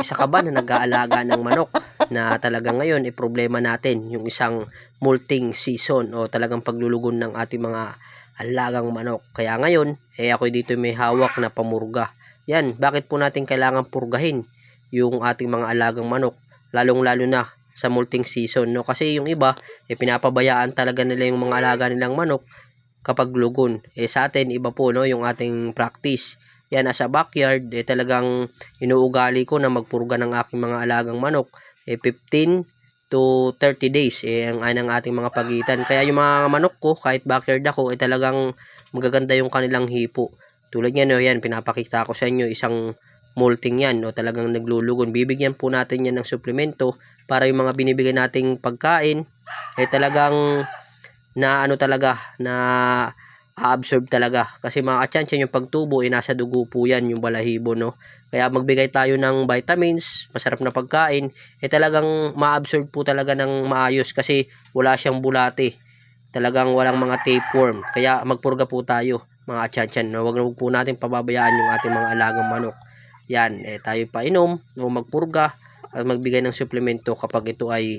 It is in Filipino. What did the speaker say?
isa ka ba na nag-aalaga ng manok na talagang ngayon ay problema natin yung isang molting season o talagang paglulugon ng ating mga alagang manok. Kaya ngayon, eh ako dito may hawak na pamurga. Yan, bakit po natin kailangan purgahin yung ating mga alagang manok lalong-lalo na sa molting season no kasi yung iba eh pinapabayaan talaga nila yung mga alaga nilang manok kapag lugon. Eh sa atin iba po no yung ating practice. Yan sa backyard eh talagang inuugali ko na magpurga ng aking mga alagang manok eh 15 to 30 days eh ang anang ating mga pagitan. Kaya yung mga manok ko kahit backyard ako eh talagang magaganda yung kanilang hipo. Tulad yan, no, yan pinapakita ko sa inyo isang molting yan no talagang naglulugon. Bibigyan po natin yan ng suplemento para yung mga binibigay nating pagkain eh talagang na ano talaga na absorb talaga. Kasi mga kachansyan yung pagtubo eh nasa dugo po yan yung balahibo no? Kaya magbigay tayo ng vitamins masarap na pagkain eh talagang ma-absorb po talaga ng maayos kasi wala siyang bulate. Talagang walang mga tapeworm. Kaya magpurga po tayo mga kachansyan no? Wag na po natin pababayaan yung ating mga alagang manok. Yan eh tayo pa inom o magpurga at magbigay ng suplemento kapag ito ay